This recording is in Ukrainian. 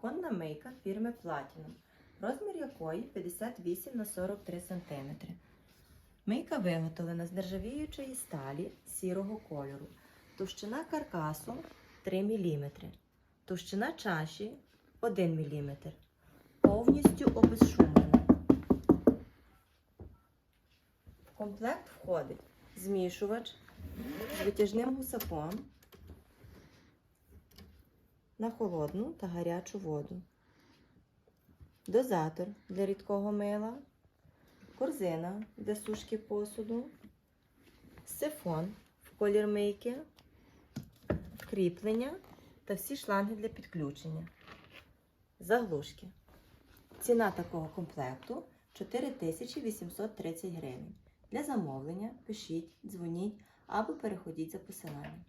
кухонна мийка фірми Platinum, розмір якої 58 на 43 см. Мийка виготовлена з нержавіючої сталі сірого кольору. Товщина каркасу 3 мм. Товщина чаші 1 мм. Повністю обезшумлена. В комплект входить змішувач з витяжним гусаком на холодну та гарячу воду, дозатор для рідкого мила, корзина для сушки посуду, сифон в колір мийки, кріплення та всі шланги для підключення. Заглушки. Ціна такого комплекту 4830 гривень. Для замовлення пишіть, дзвоніть або переходіть за посиланням.